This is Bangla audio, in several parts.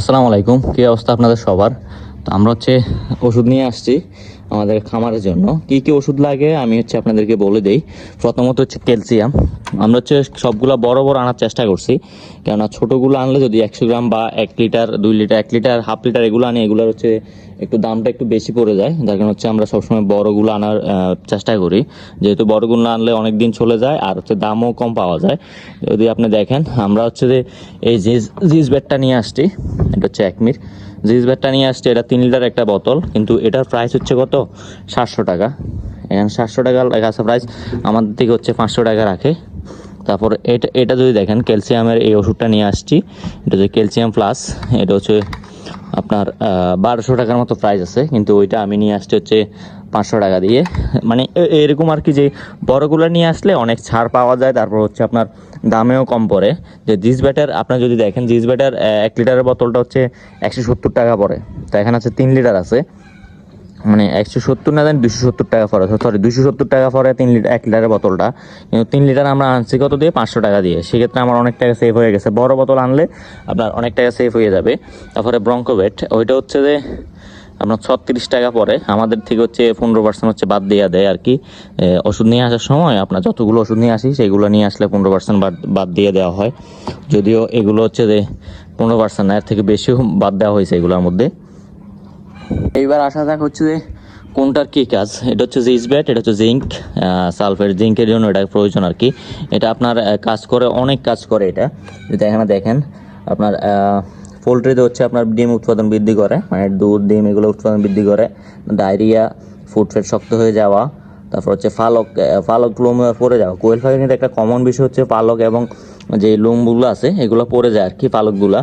আসসালামু আলাইকুম। কী অবস্থা আপনাদের সবার? তো আমরা হচ্ছে ওষুধ নিয়ে আসছি আমাদের খামারের জন্য। কি কি ওষুধ লাগে আমি হচ্ছে আপনাদেরকে বলে দেই। প্রথমত হচ্ছে ক্যালসিয়াম। আমরা হচ্ছে সবগুলো বড় বড় আনার চেষ্টা করছি। কেননা ছোটোগুলো আনলে যদি একশো গ্রাম বা এক লিটার, দুই লিটার, এক লিটার, হাফ লিটার এগুলো আনি, এগুলোর হচ্ছে একটু দামটা একটু বেশি পড়ে যায়। যার কারণে হচ্ছে আমরা সবসময় বড়গুলো আনার চেষ্টা করি। যেহেতু বড়গুলো আনলে অনেক দিন চলে যায় আর হচ্ছে দামও কম পাওয়া যায়। যদি আপনি দেখেন, আমরা হচ্ছে যে এই জিজ জিজ ব্যাটটা নিয়ে আসছি। এটা হচ্ছে একমির জিজ ব্যাটটা নিয়ে আসছে, এটা তিন লিটার একটা বোতল, কিন্তু এটার প্রাইস হচ্ছে কত? সাতশো টাকা। এখানে সাতশো টাকা আছে প্রাইস আমাদের থেকে হচ্ছে পাঁচশো টাকা রাখে। তারপর এটা এটা যদি দেখেন, ক্যালসিয়ামের এই ওষুধটা নিয়ে আসছি, এটা হচ্ছে ক্যালসিয়াম প্লাস এটা হচ্ছে আপনার বারোশো টাকার মতো প্রাইস আছে, কিন্তু ওইটা আমি নিয়ে আসছি হচ্ছে পাঁচশো টাকা দিয়ে। মানে এরকম আর কি যে বড়গুলো নিয়ে আসলে অনেক ছাড় পাওয়া যায়, তারপর হচ্ছে আপনার দামেও কম পড়ে। যে জিস ব্যাটার আপনার যদি দেখেন, জিস ব্যাটার এক লিটারের বোতলটা হচ্ছে একশো সত্তর টাকা পড়ে। তো এখানে আছে তিন লিটার আছে। মানে একশো সত্তর না দেন দুশো সত্তর টাকা পড়ে। সরি দুশো সত্তর টাকা পড়ে তিন লিটার এক লিটারের বোতলটা। কিন্তু তিন লিটার আমরা আনছি কত দিয়ে? পাঁচশো টাকা দিয়ে। সেক্ষেত্রে আমার অনেক টাকা সেভ হয়ে গেছে। বড় বোতল আনলে আপনার অনেক টাকা সেভ হয়ে যাবে। তারপরে ব্রঙ্কোভেট, ওইটা হচ্ছে যে আপনার ছত্রিশ টাকা পরে, আমাদের থেকে হচ্ছে পনেরো পার্সেন্ট হচ্ছে বাদ দেওয়া দেয় আর কি। ওষুধ নিয়ে আসার সময় আপনার যতগুলো ওষুধ নিয়ে আসি, সেগুলো নিয়ে আসলে পনেরো পার্সেন্ট বাদ বাদ দিয়ে দেওয়া হয়। যদিও এগুলো হচ্ছে যে পনেরো পার্সেন্ট এর থেকে বেশিও বাদ দেওয়া হয়েছে এগুলোর মধ্যে। এইবার আসা যাক হচ্ছে যে কোনটার কী কাজ। এটা হচ্ছে যে ইসব্যাট, এটা হচ্ছে জিঙ্ক সালফেট। জিঙ্কের জন্য এটা প্রয়োজন আর কি। এটা আপনার কাজ করে, অনেক কাজ করে এটা। যদি এখানে দেখেন, আপনার পোলট্রিতে হচ্ছে আপনার ডিম উৎপাদন বৃদ্ধি করে মানে দুধ, ডিম এগুলো উৎপাদন বৃদ্ধি করে, ডায়রিয়া, ফুড ফেট শক্ত হয়ে যাওয়া, তারপর হচ্ছে পালক ফালক লোম পড়ে যাওয়া। কোয়েল পাখির কিন্তু একটা কমন বিষয় হচ্ছে পালক এবং যে লোমগুলো আছে, এগুলো পড়ে যায় আর কি পালকগুলা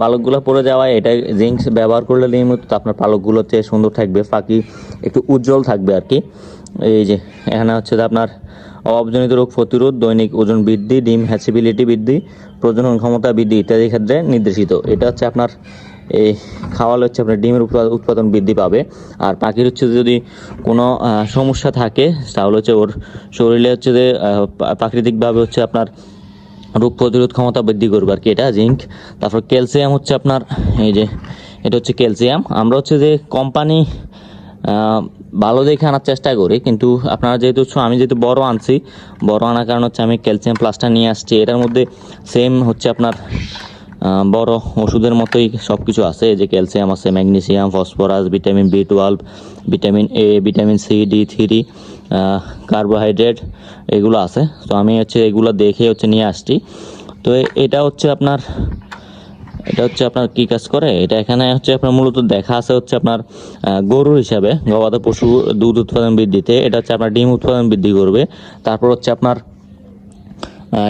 পালকগুলো পড়ে যাওয়ায় এটা জিঙ্ক ব্যবহার করলে নিয়মিত আপনার পালকগুলো হচ্ছে সুন্দর থাকবে পাখি একটু উজ্জ্বল থাকবে আর কি। এই যে, এখানে হচ্ছে আপনার অভাবজনিত রোগ প্রতিরোধ, দৈনিক ওজন বৃদ্ধি, ডিম হ্যাচিবিলিটি বৃদ্ধি, প্রজনন ক্ষমতা বৃদ্ধি ইত্যাদি ক্ষেত্রে নির্দেশিত। এটা হচ্ছে আপনার, এই খাওয়ালে হচ্ছে আপনার ডিমের উৎপাদন বৃদ্ধি পাবে। আর পাখির হচ্ছে যদি কোনো সমস্যা থাকে, তাহলে হচ্ছে ওর শরীরে হচ্ছে যে প্রাকৃতিকভাবে হচ্ছে আপনার রোগ প্রতিরোধ ক্ষমতা বৃদ্ধি করবে আর কি এটা, জিঙ্ক। তারপর ক্যালসিয়াম হচ্ছে আপনার, এই যে, এটা হচ্ছে ক্যালসিয়াম। আমরা হচ্ছে যে, কোম্পানি ভালো দেখে আনার চেষ্টা করি, কিন্তু আপনারা যেহেতু আমি যেহেতু বড় আনছি, বড় আনার কারণ হচ্ছে আমি ক্যালসিয়াম প্লাসটা নিয়ে আসছি, এটার মধ্যে সেম হচ্ছে আপনার বড় ওষুধের মতোই সব কিছু আছে যে ক্যালসিয়াম আছে, magnesium, phosphorus, vitamin B twelve vitamin A vitamin C D three carbohydrate এগুলো আছে। তো আমি হচ্ছে এগুলো দেখে হচ্ছে নিয়ে আসছি। তো এটা হচ্ছে আপনার এটা হচ্ছে আপনার কি কাজ করে? এটা এখানে হচ্ছে আপনার মূলত দেখা আছে হচ্ছে আপনার গরু হিসাবে গবাদি পশু দুধ উৎপাদন বৃদ্ধিতে। এটা হচ্ছে আপনার ডিম উৎপাদন বৃদ্ধি করবে। তারপর হচ্ছে আপনার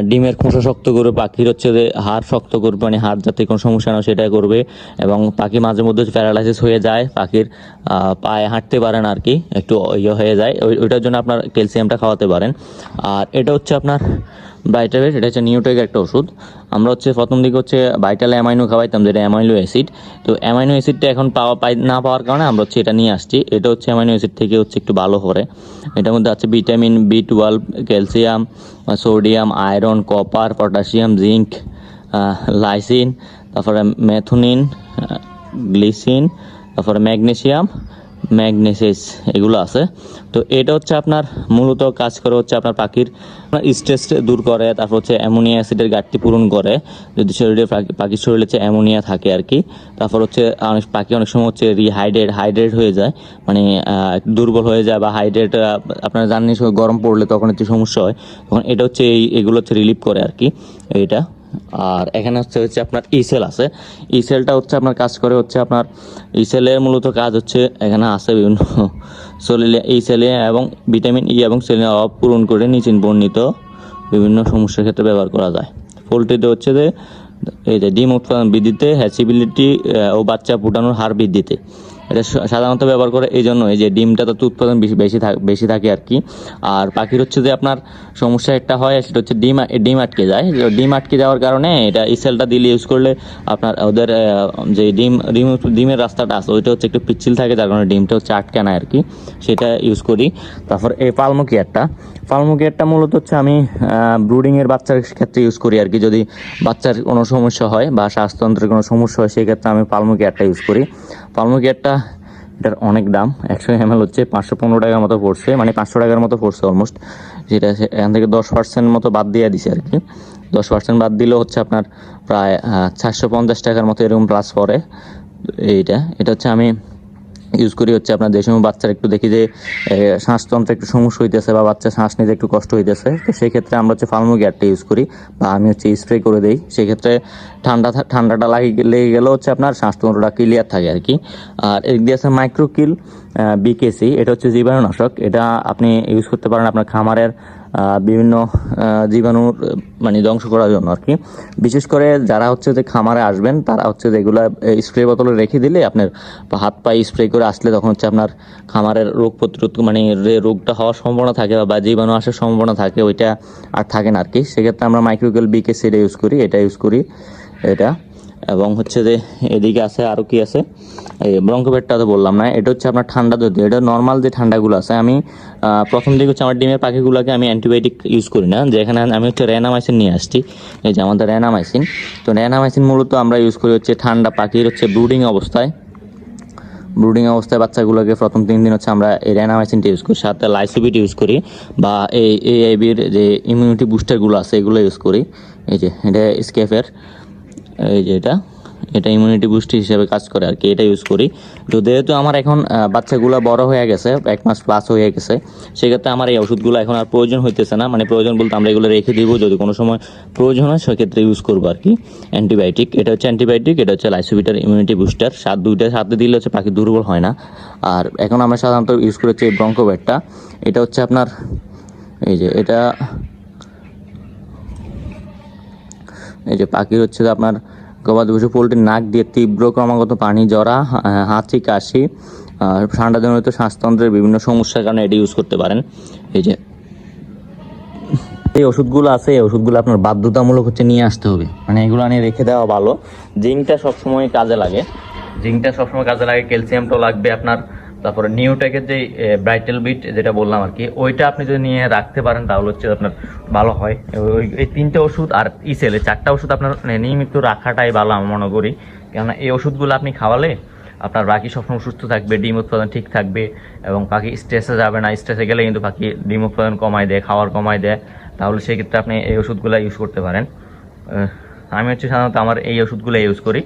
ডিমের খোসা শক্ত করবে, পাখির হচ্ছে যে হাড় শক্ত করবে মানে হাড় যাতে কোনো সমস্যা না সেটা করবে এবং পাখি মাঝে মধ্যে প্যারালাইসিস হয়ে যায়, পাখির পায়ে হাঁটতে পারে না আর কি একটু ইয়ে হয়ে যায়। ওই- ওইটার জন্য আপনার ক্যালসিয়ামটা খাওয়াতে পারেন। আর এটা হচ্ছে আপনার ভাইটাবেট এটা হচ্ছে নিউটেক একটা ওষুধ। আমরা হচ্ছে প্রথম দিকে হচ্ছে ভাইটাল অ্যামাইনো খাওয়াইতাম, যেটা অ্যামাইনো অ্যাসিড তো অ্যামাইনো অ্যাসিডটা এখন পাওয়া পাই না পাওয়ার কারণে আমরা হচ্ছে এটা নিয়ে আসছি। এটা হচ্ছে অ্যামাইনো অ্যাসিড থেকে হচ্ছে একটু ভালো করে। এটার মধ্যে আছে vitamin B twelve calcium sodium iron copper potassium zinc lysine তারপরে মেথুনিন গ্লিসিন তারপরে ম্যাগনেসিয়াম ম্যাগনেসিস এগুলো আছে। তো এটা হচ্ছে আপনার মূলত কাজ করে হচ্ছে আপনার পাখির স্ট্রেস দূর করে, তারপর হচ্ছে অ্যামোনিয়া অ্যাসিডের ঘাটতি পূরণ করে। যদি শরীরে পাখির শরীরে হচ্ছে অ্যামোনিয়া থাকে আর কি তারপর হচ্ছে অনেক পাখি অনেক সময় হচ্ছে রিহাইড্রেট হাইড্রেট হয়ে যায়। মানে দুর্বল হয়ে যায় বা হাইড্রেট আপনারা জানেন গরম পড়লে তখন একটু সমস্যা হয়। তখন এটা হচ্ছে এই, এগুলো হচ্ছে রিলিভ করে আর কি এইটা। আর এখানে হচ্ছে হচ্ছে আপনার ইসেল আছে। ইসেলটা হচ্ছে আপনার কাজ করে হচ্ছে আপনার ইসেলের মূলত কাজ হচ্ছে এখানে আছে বিভিন্ন শরীরে ইসেলে এবং ভিটামিন ই এবং সেলের অভাব পূরণ করে নিচে বর্ণিত বিভিন্ন সমস্যার ক্ষেত্রে ব্যবহার করা যায়। পোলট্রিতে হচ্ছে যে, এই যে ডিম উৎপাদন বৃদ্ধিতে হ্যাচিবিলিটি ও বাচ্চা ফুটানোর হার বৃদ্ধিতে। এটা সাধারণত ব্যবহার করে এই জন্য যে ডিমটা তো উৎপাদন বেশি বেশি বেশি থাকে আর কি। আর পাখির হচ্ছে যে আপনার সমস্যা একটা হয়, সেটা হচ্ছে ডিম ডিম আটকে যায়। ডিম আটকে যাওয়ার কারণে এটা এই সেলটা দিলে ইউজ করলে আপনার ওদের যে ডিম ডিম ডিমের রাস্তাটা আছে, ওইটা হচ্ছে একটু পিচ্ছিল থাকে, যার কারণে ডিমটা হচ্ছে আটকে না আর কি। সেটা ইউজ করি। তারপর এই পালমো কেয়ারটা পালমো কেয়ারটা মূলত হচ্ছে আমি ব্রুডিংয়ের বাচ্চার ক্ষেত্রে ইউজ করি আর কি। যদি বাচ্চার কোনো সমস্যা হয় বা শ্বাসতন্ত্রের কোনো সমস্যা হয়, সেই ক্ষেত্রে আমি পালমো কেয়ারটা ইউজ করি। পালমো গিয়ারটা, এটার অনেক দাম। একশো এমএল হচ্ছে, পাঁচশো পনেরো টাকার মতো পড়ছে মানে পাঁচশো টাকার মতো পড়ছে অলমোস্ট যেটা এখান থেকে দশ পার্সেন্ট মতো বাদ দিয়ে দিছে আর কি। দশ পার্সেন্ট বাদ দিলেও হচ্ছে আপনার প্রায় চারশো পঞ্চাশ টাকার মতো এরকম প্লাস পড়ে। এইটা, এটা হচ্ছে আমি ইউজ করি হচ্ছে আপনার সময় বাচ্চার একটু দেখি যে শ্বাসতন্ত্রে একটু সমস্যা হইতেছে বা বাচ্চা শ্বাস নিতে একটু কষ্ট হইতেছে, তো সেই ক্ষেত্রে আমরা হচ্ছে ফার্মো গ্যারটা ইউজ করি বা আমি হচ্ছে স্প্রে করে দিই। সেক্ষেত্রে ঠান্ডা ঠান্ডাটা লাগে, লেগে গেলেও হচ্ছে আপনার শ্বাসতন্ত্রটা ক্লিয়ার থাকে আর কি। আর এদিক দিয়ে আছে মাইক্রোকিল বিকেসি এটা হচ্ছে জীবাণুনাশক, এটা আপনি ইউজ করতে পারেন আপনার খামারের বিভিন্ন জীবাণুর মানে ধ্বংস করার জন্য আর কি। বিশেষ করে যারা হচ্ছে যে খামারে আসবেন, তারা হচ্ছে যে এগুলা স্প্রে বোতলে রেখে দিলে আপনার হাত পায়ে স্প্রে করে আসলে তখন হচ্ছে আপনার খামারের রোগ প্রতিরোধ মানে যে রোগটা হওয়ার সম্ভাবনা থাকে বা জীবাণু আসার সম্ভাবনা থাকে, ওইটা আর থাকে না আর কি। সেক্ষেত্রে আমরা মাইক্রোকেল বিকে সেটা ইউজ করি, এটা ইউজ করি, এটা। এবং হচ্ছে যে এদিকে আছে আরও কি আছে? এই ব্রঙ্কোপেটটা তো বললাম না, এটা হচ্ছে আপনার ঠান্ডা যদি এটা নর্মাল যে ঠান্ডাগুলো আছে, আমি প্রথম দিকে হচ্ছে আমার ডিমের পাখিগুলোকে আমি অ্যান্টিবায়োটিক ইউজ করি না যেখানে আমি হচ্ছে র্যানামাইসিন নিয়ে আসছি। এই যে আমাদের র্যানামাইসিন তো র্যানামাইসিন মূলত আমরা ইউজ করি হচ্ছে ঠান্ডা পাখির হচ্ছে ব্রুডিং অবস্থায়। ব্রুডিং অবস্থায় বাচ্চাগুলোকে প্রথম তিন দিন হচ্ছে আমরা এই র্যানামাইসিনটা ইউজ করি, সাথে লাইসোবিট ইউজ করি, বা এই এআইবির যে ইমিউনিটি বুস্টারগুলো আছে, এগুলো ইউজ করি। এই যে, এটা স্কেফের এই যে এটা এটা ইমিউনিটি বুস্টার হিসেবে কাজ করে আর কি, এটা ইউজ করি। তো যেহেতু আমার এখন বাচ্চাগুলো বড় হয়ে গেছে, এক মাস প্লাস হয়ে গেছে, সেক্ষেত্রে আমার এই ওষুধগুলো এখন আর প্রয়োজন হইতেছে না। মানে প্রয়োজন বলতে আমরা এগুলো রেখে দিব, যদি কোনো সময় প্রয়োজন হয়, সেক্ষেত্রে ইউজ করব আর কি। অ্যান্টিবায়োটিক এটা হচ্ছে অ্যান্টিবায়োটিক এটা হচ্ছে লাইসোবিটার ইমিউনিটি বুস্টার সাত দুইটা সাথে দিলে হচ্ছে পাখি দুর্বল হয় না। আর এখন আমরা সাধারণত ইউজ করেছি এই ব্রঙ্কোব্যাটটা এটা হচ্ছে আপনার, এই যে এটা, এই যে পাখির হচ্ছে আপনার গবাদি পশু পোলট্রির নাক দিয়ে তীব্র ক্রমাগত পানি, জরা হাঁচি, কাশি আর ঠান্ডাজনিত শ্বাসতন্ত্রের বিভিন্ন সমস্যার কারণে এটি ইউজ করতে পারেন। এই যে, এই ওষুধগুলো আছে, এই ওষুধগুলো আপনার বাধ্যতামূলক হচ্ছে নিয়ে আসতে হবে। মানে এগুলো নিয়ে রেখে দেওয়া ভালো। জিঙ্কটা সবসময় কাজে লাগে। জিঙ্কটা সবসময় কাজে লাগে, ক্যালসিয়ামটাও লাগবে আপনার। তারপরে নিউ নিউটেকের যে ব্রাইটেল বিট যেটা বললাম আর কি, ওইটা আপনি যদি নিয়ে রাখতে পারেন তাহলে হচ্ছে আপনার ভালো হয়। ওই- এই তিনটে ওষুধ আর ইসেলে চারটা ওষুধ আপনার মানে নিয়মিত রাখাটাই ভালো আমি মনে করি। কেননা এই ওষুধগুলো আপনি খাওয়ালে আপনার পাখি সবসময় সুস্থ থাকবে, ডিম উৎপাদন ঠিক থাকবে এবং পাখি স্ট্রেসে যাবে না। স্ট্রেসে গেলে কিন্তু পাখি ডিম উৎপাদন কমায় দেয়, খাওয়ার কমায় দেয়। তাহলে সেক্ষেত্রে আপনি এই ওষুধগুলো ইউজ করতে পারেন। আমি হচ্ছে সাধারণত আমার এই ওষুধগুলো ইউজ করি।